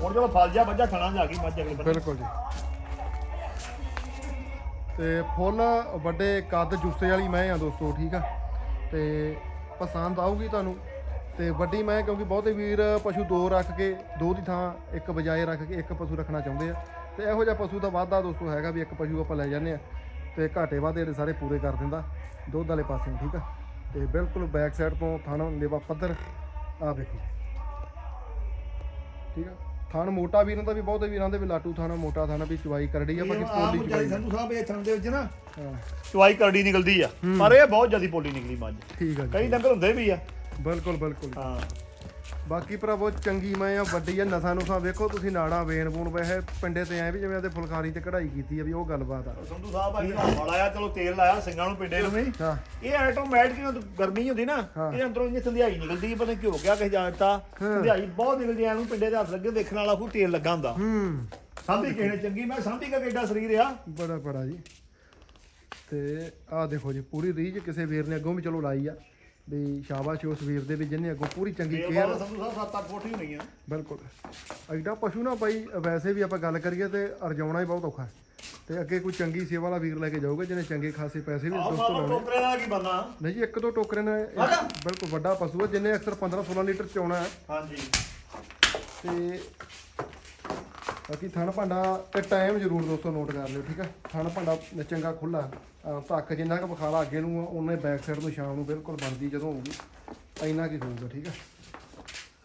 ਹੁਣ ਜਦੋਂ ਫਲ ਜਾ ਬੱਜਾ ਖਾਣਾ ਜਾ ਗਈ ਮੱਝ ਅਗਲੇ ਬਿਲਕੁਲ ਜੀ। ਤੇ ਫੁੱਲ ਵੱਡੇ ਕੱਦ ਜੁੱਸੇ ਵਾਲੀ ਮੈਂ ਆ ਦੋਸਤੋ ਠੀਕ ਆ? ਤੇ ਪਸੰਦ ਆਊਗੀ ਤੁਹਾਨੂੰ। ਤੇ ਵੱਡੀ ਮੈਂ ਕਿਉਂਕਿ ਬਹੁਤੇ ਵੀਰ ਪਸ਼ੂ ਦੋ ਰੱਖ ਕੇ ਦੋ ਦੀ ਥਾਂ ਇੱਕ ਬਜਾਏ ਰੱਖ ਕੇ ਇੱਕ ਪਸ਼ੂ ਰੱਖਣਾ ਚਾਹੁੰਦੇ ਆ। ਤੇ ਇਹੋ ਜਿਹਾ ਪਸ਼ੂ ਦਾ ਵਾਧਾ ਦੋਸਤੋ ਹੈਗਾ ਵੀ ਇੱਕ ਪਸ਼ੂ ਆਪਾਂ ਲੈ ਜਾਂਦੇ ਆ। ਤੇ ਘਾਟੇ ਵਾਧੇ ਜਿਹੜੇ ਸਾਰੇ ਪੂਰੇ ਕਰ ਦਿੰਦਾ ਦੁੱਧ ਵਾਲੇ ਪਾਸੇ ਠੀਕ ਆ? ਤੇ ਬਿਲਕੁਲ ਬੈਕ ਸਾਈਡ ਤੋਂ ਥਣ ਲੇਵਾ ਪੱਧਰ ਆ ਵੇਖੋ। ਠੀਕ ਆ? ਥਣ ਮੋਟਾ ਵੀਰਾਂ ਦਾ ਵੀ ਬਹੁਤੇ ਵੀਰਾਂ ਦੇ ਵੀ ਲਾਟੂ ਥਣ ਮੋਟਾ ਥਣ ਵੀ ਚਵਾਈ ਕਰੜੀ ਆ ਬਾਕੀ ਪੋਲੀ ਚਵਾਈ ਸੰਧੂ ਸਾਹਿਬ ਇਹ ਥਣ ਦੇ ਵਿੱਚ ਨਾ। ਹਾਂ। ਚੁਆਈ ਕਰੜੀ ਨਿਕਲਦੀ ਆ ਪਰ ਇਹ ਬਹੁਤ ਜ਼ਿਆਦੀ ਪੋਲੀ ਨਿਕਲੀ ਮੱਝ। ਠੀਕ ਆ ਜੀ। ਕਈ ਡੰਗਰ ਹੁੰਦੇ ਵੀ ਆ। ਬਿਲਕੁਲ ਬਿਲਕੁਲ। ਹਾਂ। ਬਾਕੀ ਭਰਾਵੋ ਚੰਗੀ ਮੈਂ ਆ ਵੱਡੀ ਆ ਨਸਾਂ ਨੂਸਾਂ ਵੇਖੋ ਤੁਸੀਂ ਨਾੜਾ ਵੇਨ ਬੂਨ ਵੈਸੇ ਪਿੰਡੇ ਤੇ ਐ ਵੀ ਜਿਵੇਂ ਉਹਦੇ ਫੁਲਕਾਰੀ ਤੇ ਕਢਾਈ ਕੀਤੀ ਆ ਵੀ ਉਹ ਗੱਲਬਾਤ ਆ। ਸੰਧੂ ਸਾਹਿਬ ਆਈ ਵਾਲਾ ਆ ਚਲੋ ਤੇਲ ਲਾਇਆ ਸਿੰਘਾਂ ਨੂੰ ਪਿੰਡੇ ਨੂੰ। ਹਾਂ। ਇਹ ਆਟੋਮੈਟਿਕ ਗਰਮੀ ਹੁੰਦੀ ਨਾ ਹਾਂ। ਇਹ ਅੰਦਰੋਂ ਇੰਨੀ ਸੰਧਿਆਈ ਨਿਕਲਦੀ ਹੈ, ਪਤਾ ਨੀ ਕਿਉਂ ਗਿਆ ਕਿਸੇ ਜਾਣਤਾ ਸੰਧਿਆਈ ਬਹੁਤ ਨਿਕਲਦੀ ਐ ਨੂੰ ਪਿੰਡੇ ਦੇ ਹੱਥ ਲੱਗੇ ਦੇਖਣ ਵਾਲਾ ਕੋਈ ਤੇਲ ਲੱਗਾ ਹੁੰਦਾ। ਹੂੰ। ਸਾਂਭੀ ਕਿਸੇ ਨੇ ਚੰਗੀ ਮੈਂ ਸਾਂਭੀ ਕਾ ਕਿੱਡਾ ਸਰੀਰ ਆ। ਬੜਾ ਬੜਾ ਜੀ। ਤੇ ਆਹ ਦੇਖੋ ਜੀ ਪੂਰੀ ਰੀਝ ਕਿਸੇ ਵੀਰ ਨੇ ਅੱਗੋਂ ਵੀ ਚਲੋ ਲਾਈ ਆ। ਵੀ ਸ਼ਾਬਾਸ਼ ਉਸ ਵੀਰ ਦੇ ਵੀ ਜਿਹਨੇ ਅੱਗੋਂ ਪੂਰੀ ਚੰਗੀ ਕੇਅਰ ਸੰਧੂ ਸਾਹਿਬ ਸੱਤ ਅੱਠ ਫੁੱਟ ਹੀ ਹੋਣੀ ਆ। ਬਿਲਕੁਲ। ਐਡਾ ਪਸ਼ੂ ਨਾ ਬਾਈ ਵੈਸੇ ਵੀ ਆਪਾਂ ਗੱਲ ਕਰੀਏ ਤੇ ਅਰਜਾਉਣਾ ਹੀ ਬਹੁਤ ਔਖਾ। ਹੈ ਤੇ ਅੱਗੇ ਕੋਈ ਚੰਗੀ ਸੇਵਾ ਵਾਲਾ ਵੀਰ ਲੈ ਕੇ ਜਾਊਗਾ ਜਿਹਨੇ ਚੰਗੇ ਖਾਸੇ ਪੈਸੇ ਵੀ ਦੋਸਤੋ ਸਾਡਾ ਲਾਉਣੇ। ਟੋਕਰੇ ਦਾ ਕੀ ਬੰਨਾ ਨਹੀਂ ਜੀ ਇੱਕ ਦੋ ਟੋਕਰੇ ਨੇ। ਬਿਲਕੁਲ ਵੱਡਾ ਪਸ਼ੂ ਹੈ ਜਿੰਨੇ ਅਕਸਰ 15 16 ਲੀਟਰ ਚੋਣਾ ਹੈ। ਹਾਂਜੀ। ਤੇ ਬਾਕੀ ਥਣ ਭਾਂਡਾ ਤੇ ਟਾਈਮ ਜ਼ਰੂਰ ਦੋਸਤੋ ਨੋਟ ਕਰ ਲਿਓ ਠੀਕ ਹੈ ਥਣ ਭਾਂਡਾ ਚੰਗਾ ਖੁੱਲਾ ਧੱਕ ਜਿੰਨਾ ਕੁ ਬਖਾਲਾ ਅੱਗੇ ਨੂੰ ਆ, ਉਹਨੇ ਬੈਕ ਸਾਈਡ ਨੂੰ ਸ਼ਾਮ ਨੂੰ ਬਿਲਕੁਲ ਬਣਦੀ ਜਦੋਂ ਹੋਊਗੀ ਇੰਨਾ ਕੀ ਹੋਊਗਾ ਠੀਕ ਹੈ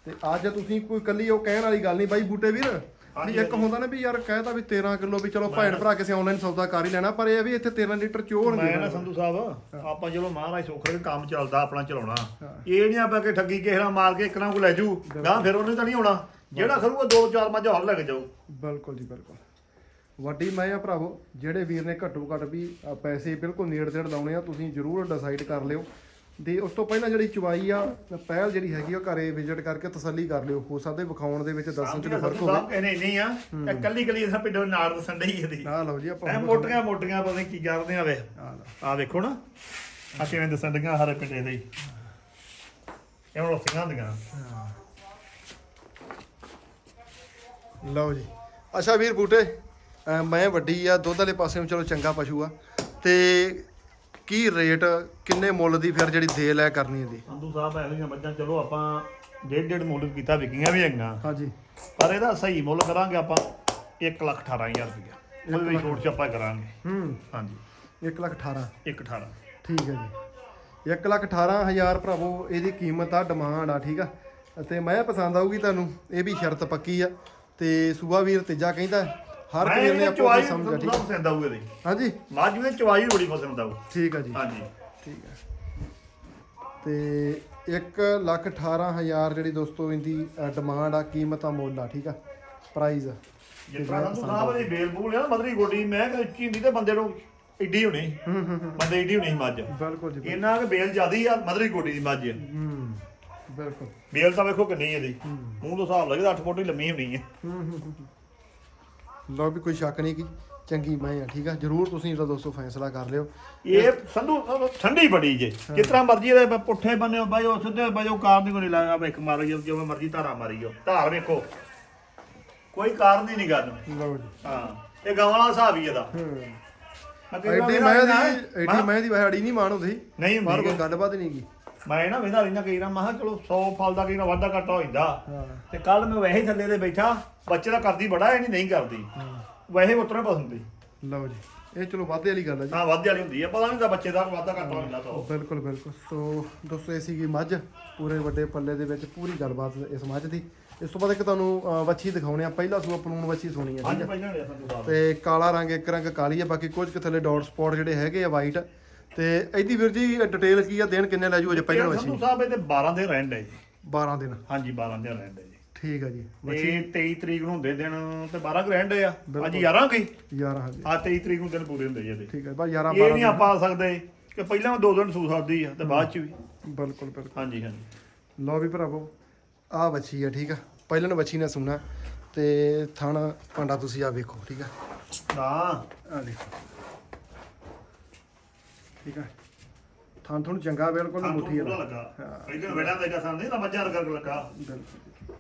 ਤੇ ਅੱਜ ਤੁਸੀਂ ਕੋਈ ਕੱਲੀ ਉਹ ਕਹਿਣ ਵਾਲੀ ਗੱਲ ਨਹੀਂ ਬਾਈ ਬੂਟੇ ਵੀਰ ਵੀ ਇੱਕ ਹੁੰਦਾ ਨਾ ਵੀ ਯਾਰ ਕਹਿਤਾ ਵੀ 13 ਕਿਲੋ ਵੀ ਚਲੋ ਭੈਣ ਭਰਾ ਕਿਸੇ ਆਨਲਾਈਨ ਸੌਦਾ ਕਰ ਹੀ ਲੈਣਾ ਪਰ ਇਹ ਆ ਵੀ ਇੱਥੇ 13 ਲੀਟਰ ਚੋਣਗੇ ਮੈਂ ਨਾ। ਸੰਧੂ ਸਾਹਿਬ ਆਪਾਂ ਚਲੋ ਮਹਾਰਾਜ ਸੁੱਖ ਦੇ ਕੰਮ ਚੱਲਦਾ ਆਪਣਾ ਚਲਾਉਣਾ ਇਹ ਨਹੀਂ ਆਪਾਂ ਕਿ ਠੱਗੀ ਕਿਸੇ ਨਾਲ ਮਾਰ ਕੇ ਇੱਕ ਨਾਲ ਕੋ ਲੈ ਜੂ ਗਾਂ ਫਿਰ ਉਹਨੇ ਤਾਂ ਨਹੀਂ ਆਉਣਾ। ਜਿਹੜਾ ਖਰੂਗਾ ਦੋ ਚਾਰ ਮੱਝ ਹੋਰ ਲੈ ਕੇ ਜਾਊ। ਬਿਲਕੁਲ ਜੀ ਬਿਲਕੁਲ। ਵੱਡੀ ਮੈਂ ਆ ਭਰਾਵੋ ਜਿਹੜੇ ਵੀਰ ਨੇ ਘੱਟੋ ਘੱਟ ਵੀ ਅ, ਪੈਸੇ ਬਿਲਕੁਲ ਨੇੜ ਤੇੜ ਲਾਉਣੇ ਆ ਤੁਸੀਂ ਜਰੂਰ ਡਿਸਾਈਡ ਕਰ ਲਿਓ। ਤੇ ਉਸ ਤੋਂ ਪਹਿਲਾਂ ਜਿਹੜੀ ਚੁਵਾਈ ਆ ਪਹਿਲ ਜਿਹੜੀ ਹੈਗੀ ਉਹ ਘਰੇ ਵਿਜ਼ਿਟ ਕਰਕੇ ਤਸੱਲੀ ਕਰ ਲਿਓ। ਹੋ ਸਕਦਾ ਵਿਖਾਉਣ ਦੇ ਵਿੱਚ ਦਰਸ਼ਨ ਚ ਕੋਈ ਫ਼ਰਕ ਹੋਵੇ। ਸਾਹਿਬ ਕਹਿੰਦੇ ਨਹੀਂ ਆ ਇਹ ਕੱਲੀ ਕੱਲੀ ਇਹਦਾ ਪਿੰਡੋਂ ਨਾੜ ਦਸਣ ਡਈ ਇਹਦੀ। ਆ ਲਓ ਜੀ ਆਪਾਂ ਐ ਮੋਟੀਆਂ ਮੋਟੀਆਂ ਪਤਾ ਨੀ ਕੀ ਕਰਦੇ ਆ ਵੇ। ਆ ਲਓ। ਆ ਵੇਖੋ ਨਾ ਆ ਕਿਵੇਂ ਦਸਣ ਡੀਆਂ ਹਰੇ ਪਿੰਡੇ ਦੇ ਹੀ। ਇਹ ਹੁਣ ਰੋਟੀਆਂ ਹੁੰਦੀਆਂ। ਲਓ ਜੀ। ਅੱਛਾ ਵੀਰ ਬੂਟੇ ਮੈਂ ਵੱਡੀ ਆ ਦੁੱਧ ਵਾਲੇ ਪਾਸੇ ਨੂੰ ਚਲੋ ਚੰਗਾ ਪਸ਼ੂ ਆ। ਤੇ ਕੀ ਰੇਟ ਕਿੰਨੇ ਮੁੱਲ ਦੀ ਫਿਰ ਜਿਹੜੀ ਦੇ ਲੈ ਕਰਨੀ ਇਹਦੀ ਸੰਧੂ ਸਾਹਿਬ ਇਹੋ ਜਿਹੀਆਂ ਮੱਝਾਂ ਚਲੋ ਆਪਾਂ ਡੇਢ ਡੇਢ ਮੁੱਲ ਕੀਤਾ ਵਿਕੀਆਂ ਵੀ ਹੈਗੀਆਂ। ਹਾਂਜੀ। ਪਰ ਇਹਦਾ ਸਹੀ ਮੁੱਲ ਕਰਾਂਗੇ ਆਪਾਂ 1 ਲੱਖ 18000 ਰੁਪਇਆ ਉਹਦੇ ਵਿੱਚ ਛੋਟ ਛਾਪਾ ਕਰਾਂਗੇ। ਹੂੰ। ਹਾਂਜੀ। 1 ਲੱਖ 18 1 18 ਠੀਕ ਹੈ ਜੀ। 1 ਲੱਖ 18000 ਭਰਾਵੋ ਇਹਦੀ ਕੀਮਤ ਆ ਡਿਮਾਂਡ ਆ ਠੀਕ ਆ। ਅਤੇ ਮੈਂ ਪਸੰਦ ਆਊਗੀ ਤੁਹਾਨੂੰ ਇਹ ਵੀ ਸ਼ਰਤ ਪੱਕੀ ਆ। ਤੇ ਸੂਆ ਵੀਰ ਤੀਜਾ ਕਹਿੰਦਾ ਹਰ ਵੀਰ ਨੇ ਆਪੋ ਆਪਣੀ ਸਮਝ ਆ ਠੀਕ ਪਸੰਦ ਇਹਦੀ। ਹਾਂਜੀ? ਮੱਝ ਦੀ ਚਵਾਈ ਬੜੀ ਪਸੰਦ ਆਊ। ਠੀਕ ਆ ਜੀ। ਹਾਂਜੀ। ਠੀਕ ਹੈ ਤੇ 1 ਲੱਖ 18000 ਜਿਹੜੀ ਦੋਸਤੋ ਇਹਦੀ ਡਿਮਾਂਡ ਆ ਕੀਮਤ ਆ ਮੁੱਲ ਆ ਠੀਕ ਆ? ਪ੍ਰਾਈਸ ਜਿਸ ਤਰ੍ਹਾਂ ਸੰਧੂ ਸਾਹਿਬ ਦੀ ਬੇਲ ਬੂਲ ਆ ਮਦਰੀ ਗੋਡੀ ਮੈਂ ਕਿ ਉੱਚੀ ਹੁੰਦੀ ਤੇ ਬੰਦੇ ਨੂੰ ਏਡੀ ਹੋਣੀ। ਬੰਦੇ ਏਡੀ ਹੋਣੀ ਮੱਝ। ਬਿਲਕੁਲ ਜੀ ਇਹਨਾਂ ਕਿ ਬੇਲ ਜ਼ਿਆਦੀ ਆ ਮਦਰੀ ਗੋਡੀ ਦੀ ਮੱਝ। ਹੂੰ। ਬਿਲਕੁਲ। ਬੇਲ ਤਾਂ ਵੇਖੋ ਕਿੰਨੀ ਇਹਦੀ। ਮੂੰਹ ਤੋਂ ਹਿਸਾਬ ਲੱਗਦਾ 8 ਫੁੱਟ ਹੀ ਲੰਮੀ ਹੋਣੀ ਹੈ। ਲਓ ਵੀ ਕੋਈ ਸ਼ੱਕ ਨਹੀਂ ਕਿ ਚੰਗੀ ਮੈਂ ਆ ਠੀਕ ਆ? ਜਰੂਰ ਤੁਸੀਂ ਇਹਦਾ ਦੋਸਤੋ ਫੈਸਲਾ ਕਰ ਲਿਓ। ਇਹ ਸੰਧੂ ਸਾਹਿਬ ਠੰਡੀ ਬੜੀ ਜੇ। ਤਰ੍ਹਾਂ ਮਰਜ਼ੀ ਇਹਦੇ ਪੁੱਠੇ ਬੰਨੇ ਬਾਜੋ ਸਿੱਧੇ ਬਾਜੋ ਕਾਰ ਨਹੀਂ ਕੋਈ ਲਾਇਆ। ਵੇਖ ਮਾਰ ਜੋ ਜਿਵੇਂ ਮਰਜ਼ੀ ਧਾਰਾ ਮਾਰੀ ਜੋ ਧਾਰ ਵੇਖੋ। ਕੋਈ ਕਾਰਨ ਹੀ ਨਹੀਂ ਗੱਲ। ਲਓ ਜੀ। ਹਾਂ ਇਹ ਗਾਵਾਂ ਵਾਲਾ ਹਿਸਾਬ ਹੀ ਇਹਦਾ। ਐਡੀ ਮੈਂ ਦੀ ਐਡੀ ਮੈਂ ਦੀ ਵਹਾੜੀ ਨਹੀਂ ਮਾਣ ਹੁੰਦੀ ਨਹੀਂ ਹੁੰਦੀ ਕੋਈ ਗੱਲਬਾਤ ਨਹੀਂ ਗੀ ਮੈਂ ਨਾ ਵੇਖਦਾ ਰਹਿਣਾ ਕਈ ਵਾਰ ਮੈਂ ਕਿਹਾ ਚਲੋ 100 ਫਲ ਦਾ ਕਈ ਵਾਧਾ ਘਾਟਾ ਹੋ ਜਾਂਦਾ। ਤੇ ਕੱਲ ਮੈਂ ਵੈਸੇ ਹੀ ਥੱਲੇ ਦੇ ਬੈਠਾ ਬੱਚੇ ਦਾ ਕਰਦੀ ਬੜਾ ਇਹ ਨਹੀਂ ਨਹੀਂ ਕਰਦੀ। ਵੈਸੇ ਉਤਰੇ ਪਸੰਦ ਦੀ ਲਓ ਜੀ ਇਹ ਚਲੋ ਵਾਧੇ ਵਾਲੀ ਗੱਲ ਹੈ ਜੀ। ਹਾਂ ਵਾਧੇ ਵਾਲੀ ਹੁੰਦੀ ਹੈ ਪਤਾ ਨਹੀਂ ਤਾਂ ਬੱਚੇ ਦਾ ਵਾਧਾ ਘਾਟਾ ਹੋ ਜਾਂਦਾ ਤਾਂ। ਬਿਲਕੁਲ ਬਿਲਕੁਲ। ਸੋ ਦੋਸਤੋ ਇਹ ਸੀਗੀ ਮੱਝ ਪੂਰੇ ਵੱਡੇ ਪੱਲੇ ਦੇ ਵਿੱਚ ਪੂਰੀ ਗੱਲਬਾਤ ਇਸ ਮੱਝ ਦੀ। ਇਸ ਤੋਂ ਬਾਅਦ ਇੱਕ ਤੁਹਾਨੂੰ ਵੱਛੀ ਦਿਖਾਉਣੇ ਆ। ਪਹਿਲਾ ਸੂਆ ਪਲੂਣ ਵੱਛੀ ਸੁਣੀ ਸੰਧੂ ਸਾਹਿਬ ਤੇ ਕਾਲਾ ਰੰਗ ਇੱਕ ਰੰਗ ਕਾਲੀ ਹੈ ਬਾਕੀ ਕੁਝ ਕੁ ਥੱਲੇ ਡਾਟ ਸਪੌਟ ਜਿਹੜੇ ਹੈਗੇ ਆ ਵਾਈਟ ਤੇ ਇਹਦੀ ਵੀਰ ਜੀ ਡਿਟੇਲ ਕੀ ਆ? ਦਿਨ ਕਿੰਨੇ ਲੈ ਜੂ ਅਜੇ ਪਹਿਲਾਂ ਇਹ ਵੱਛੀ ਸੰਧੂ ਸਾਹਿਬ ਇਹ ਤੇ 12 ਦੇ ਰਹਿੰਡ ਹੈ ਜੀ। 12 ਦਿਨ। ਹਾਂਜੀ 12 ਦੇ ਜੀ। ਠੀਕ ਹੈ ਜੀ। ਤੇ 23 ਤਰੀਕ ਨੂੰ ਹੁੰਦੇ ਦਿਨ ਤੇ 12 ਕੁ ਰਹਿੰਡ ਆ। ਅੱਜ 11 ਗਈ 11 ਹਾਂਜੀ। ਆ 23 ਤਰੀਕ ਨੂੰ ਦਿਨ ਪੂਰੇ ਹੁੰਦੇ ਜੀ ਇਹਦੇ। ਠੀਕ ਹੈ ਬਾ 11 ਇਹ 12 ਨਹੀਂ ਆਪਾਂ ਆ ਸਕਦੇ ਕਿ ਪਹਿਲਾਂ ਦੋ ਦਿਨ ਸੂ ਸਕਦੀ ਆ ਤੇ ਬਾਅਦ ਚ ਵੀ। ਬਿਲਕੁਲ ਬਿਲਕੁਲ। ਹਾਂਜੀ ਹਾਂਜੀ। ਲਓ ਵੀ ਭਰਾਵੋ ਆ ਵੱਛੀ ਆ ਠੀਕ ਆ। ਪਹਿਲਾਂ ਵੱਛੀ ਨੇ ਸੁਣਾ। ਤੇ ਥਣ ਭਾਂਡਾ ਤੁਸੀਂ ਆ ਵੇਖੋ ਠੀਕ ਆ। ਨਾ ਆ ਦੇਖੋ। ਠੀਕ ਆ। ਥਣ ਤੁਹਾਨੂੰ ਚੰਗਾ ਬਿਲਕੁਲ ਸਾਨੂੰ ਮੁੱਠੀ ਪੂਰਾ ਆ ਲੱਗਾ। ਹਾਂ। ਪਹਿਲਾਂ ਬੇਟਾ ਦੇਖਾ ਸਾਨੂੰ ਨਹੀਂ ਤਾਂ ਮੱਝਾਂ ਰਗਾ ਲੱਗਾ। ਬਿਲਕੁਲ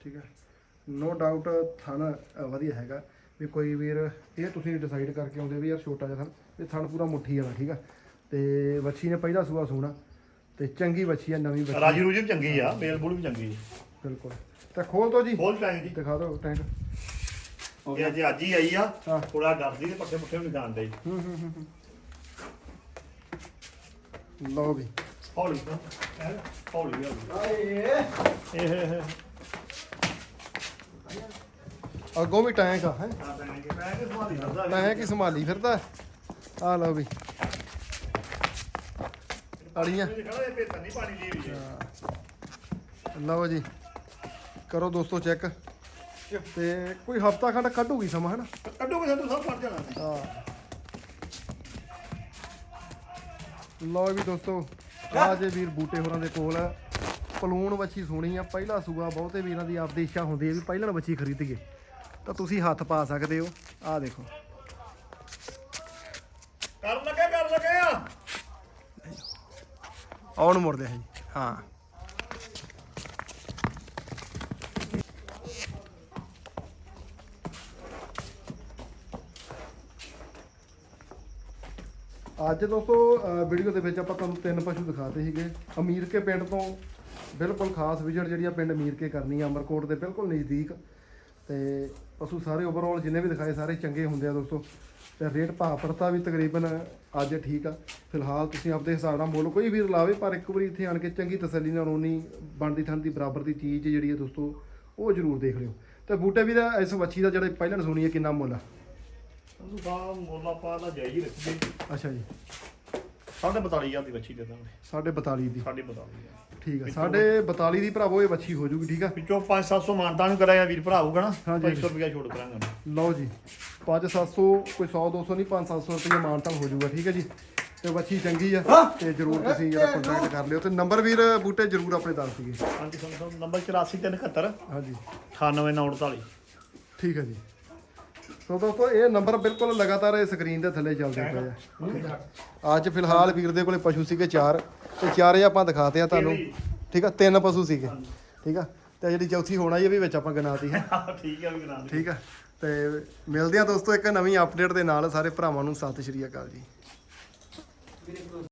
ਠੀਕ ਹੈ ਨੋ ਡਾਊਟ ਥਣ ਅ, ਵਧੀਆ ਹੈਗਾ। ਵੀ ਕੋਈ ਵੀਰ ਇਹ ਤੁਸੀਂ ਡਿਸਾਈਡ ਕਰਕੇ ਆਉਂਦੇ ਵੀ ਯਾਰ ਛੋਟਾ ਜਿਹਾ ਥਣ ਇਹ ਥਣ ਪੂਰਾ ਮੁੱਠੀ ਵਾਲਾ ਠੀਕ ਆ। ਤੇ ਵੱਛੀ ਨੇ ਪਹਿਲਾ ਸੂਆ ਸੋਣਾ। ਤੇ ਚੰਗੀ ਵੱਛੀ ਆ ਨਵੀਂ ਵੱਛੀ ਰਾਜੀ ਰੂਜੀ ਵੀ ਚੰਗੀ ਆ ਬੇਲ ਬੂਲ ਵੀ ਚੰਗੀ ਆ। ਬਿਲਕੁਲ। ਤਾਂ ਖੋਲ ਦੋ ਜੀ। ਖੋਲ ਟਾਈਮ ਜੀ। ਦਿਖਾ ਦਿਓ ਟੈਂਕ। ਇਹ ਅੱਜ ਅੱਜ ਹੀ ਆਈ ਆ ਹਾਂ। ਥੋੜਾ ਡਰਦੀ ਤੇ ਪੱਠੇ ਪੁੱਠੇ ਵੀ ਨਹੀਂ ਜਾਣਦੇ ਹੂੰ ਹੂੰ ਹੂੰ ਹੂੰ। ਲਓ ਵੀ। ਹੌਲੀ ਤੋਂ ਹੈਂ? ਹੌਲੀ ਹੌਲੀ। ਆਏ। ਇਹ ਇਹ ਅੱਗੋਂ ਵੀ ਟੈਂਕ ਆ ਹੈ? ਆ ਪੈਣੇ ਕਿ ਪੈਣੇ ਕਿ ਸਵਾਲੀ ਕਰਦਾ ਟੈਂਕ ਹੀ ਸੰਭਾਲੀ ਫਿਰਦਾ। ਆ ਲਓ ਵੀ। ਇਹ ਨਹੀਂ ਪਾਣੀ ਹੈ। ਲਓ ਜੀ। ਕਰੋ ਦੋਸਤੋ ਚੈੱਕ। ਤੇ ਕੋਈ ਹਫਤਾ ਖੰਡ ਕੱਢੂਗੀ ਸਮਾਂ ਹਨਾ? ਕੱਢੋ ਕਿ ਤੂੰ ਸਭ ਫੜ ਜਾਣਾ। ਹਾਂ। ਲਓ ਵੀ ਦੋਸਤੋ ਆ ਜੇ ਵੀਰ ਬੂਟੇ ਹੋਰਾਂ ਦੇ ਕੋਲ ਪਲੂਣ ਵੱਛੀ ਸੋਣੀ ਆ ਪਹਿਲਾ ਸੂਆ ਬਹੁਤੇ ਵੀਰਾਂ ਦੀ ਆਪਦੀ ਇੱਛਾ ਹੁੰਦੀ ਹੈ ਵੀ ਪਹਿਲਾਂ ਵੱਛੀ ਖਰੀਦੀਏ। ਤਾਂ ਤੁਸੀਂ ਹੱਥ ਪਾ ਸਕਦੇ ਹੋ। ਆ ਦੇਖੋ। ਕਰਨ ਲੱਗੇ ਕਰਨ ਲੱਗੇ ਆ। ਆਉਣ ਮੁੜਦੇ ਹੈ ਜੀ। ਹਾਂ। ਅੱਜ ਦੋਸਤੋ ਵੀਡੀਓ ਦੇ ਵਿੱਚ ਆਪਾਂ ਤੁਹਾਨੂੰ ਤਿੰਨ ਪਸ਼ੂ ਦਿਖਾਤੇ ਸੀਗੇ। ਅਮੀਰਕੇ ਪਿੰਡ ਤੋਂ ਬਿਲਕੁਲ ਖਾਸ ਵਿਜ਼ਿਟ ਜਿਹੜੀ ਆ ਪਿੰਡ ਅਮੀਰਕੇ ਕਰਨੀ ਆ, ਅਮਰਕੋਟ ਦੇ ਬਿਲਕੁਲ ਨਜ਼ਦੀਕ। ਤੇ ਪਸ਼ੂ ਸਾਰੇ ਓਵਰਆਲ ਜਿੰਨੇ ਵੀ ਦਿਖਾਏ, ਸਾਰੇ ਚੰਗੇ ਹੁੰਦੇ ਆ ਦੋਸਤੋ। ਤੇ ਰੇਟ ਭਾਅ ਪ੍ਰਤਾ ਵੀ ਤਕਰੀਬਨ ਅੱਜ ਠੀਕ ਆ। ਫਿਲਹਾਲ ਤੁਸੀਂ ਆਪਦੇ ਹਿਸਾਬ ਨਾਲ ਮੁੱਲ ਕੋਈ ਵੀ ਲਾਵੇ, ਪਰ ਇੱਕ ਵਾਰੀ ਇੱਥੇ ਆਣ ਕੇ ਚੰਗੀ ਤਸੱਲੀ ਨਾਲ ਉਨੀ ਬਣਦੀ ਠੰਡੀ ਬਰਾਬਰ ਦੀ ਚੀਜ਼ ਜਿਹੜੀ ਹੈ ਦੋਸਤੋ, ਉਹ ਜ਼ਰੂਰ ਦੇਖ ਲਿਓ। ਤੇ ਬੂਟੇ ਵੀ ਦਾ ਇਸ ਵੱਛੀ ਦਾ ਜਿਹੜਾ ਪਹਿਲਾਂ ਸੁਣੀ ਕਿੰਨਾ ਮੁੱਲ ਆ? ਉਹਨੂੰ ਤਾਂ ਮੁੱਲ ਆਪਾਂ ਦਾ ਜਾਇਜ਼ ਹੀ ਰੱਖੀਏ ਅੱਛਾ ਜੀ। 42000 ਦੀ ਬੱਚੀ ਦੇ ਦਾਂਗੇ। ਸਾਢੇ 42 ਦੀ। 42000 ਠੀਕ ਆ ਸਾਢੇ 42 ਦੀ ਭਰਾਵੋ ਇਹ ਵੱਛੀ ਹੋ ਜੂਗੀ ਠੀਕ ਆ? ਵਿੱਚੋਂ 5-700 ਮਾਨਤਾ ਨੂੰ ਕਰਾਇਆ ਵੀਰ ਭਰਾ ਹੋਊਗਾ ਨਾ ਹਾਂਜੀ, 500 ਰੁਪਇਆ ਛੋੜ ਕਰਾਂਗੇ ਲਓ ਜੀ 5-700 ਕੋਈ 100 200 ਨਹੀਂ 5-700 ਰੁਪਏ ਮਾਨਤਾਨ ਹੋ ਜਾਊਗਾ ਠੀਕ ਹੈ ਜੀ? ਤੇ ਵੱਛੀ ਚੰਗੀ ਆ ਤੇ ਜਰੂਰ ਤੁਸੀਂ ਜਿਹੜਾ ਕੰਟੈਕਟ ਕਰ ਲਿਓ। ਤੇ ਨੰਬਰ ਵੀਰ ਬੂਟੇ ਜਰੂਰ ਆਪਣੇ ਦੱਸ ਦਈਏ। ਹਾਂਜੀ ਸਾਨੂੰ ਨੰਬਰ 84371 ਹਾਂਜੀ। 98948 ਠੀਕ ਹੈ ਜੀ। ਸੋ ਦੋਸਤੋ ਇਹ ਨੰਬਰ ਬਿਲਕੁਲ ਲਗਾਤਾਰ ਇਹ ਸਕਰੀਨ ਦੇ ਥੱਲੇ ਚੱਲਦੇ ਪਏ ਆ। ਅੱਜ ਫਿਲਹਾਲ ਵੀਰ ਦੇ ਕੋਲੇ ਪਸ਼ੂ ਸੀਗੇ ਚਾਰ। ਤੇ ਚਾਰੇ ਆਪਾਂ ਦਿਖਾਤੇ ਆ ਤੁਹਾਨੂੰ। ਠੀਕ ਆ? ਤਿੰਨ ਪਸ਼ੂ ਸੀਗੇ। ਠੀਕ ਆ? ਤੇ ਜਿਹੜੀ ਚੌਥੀ ਹੋਣਾ ਇਹ ਵੀ ਵਿੱਚ ਆਪਾਂ ਗਿਣਾਤੀ ਹੈ। ਠੀਕ ਵੀ ਗਣਾ ਠੀਕ ਆ? ਤੇ ਮਿਲਦੇ ਆ ਦੋਸਤੋ ਇੱਕ ਨਵੀਂ ਅਪਡੇਟ ਦੇ ਨਾਲ। ਸਾਰੇ ਭਰਾਵਾਂ ਨੂੰ ਸਤਿ ਸ਼੍ਰੀ ਅਕਾਲ ਜੀ।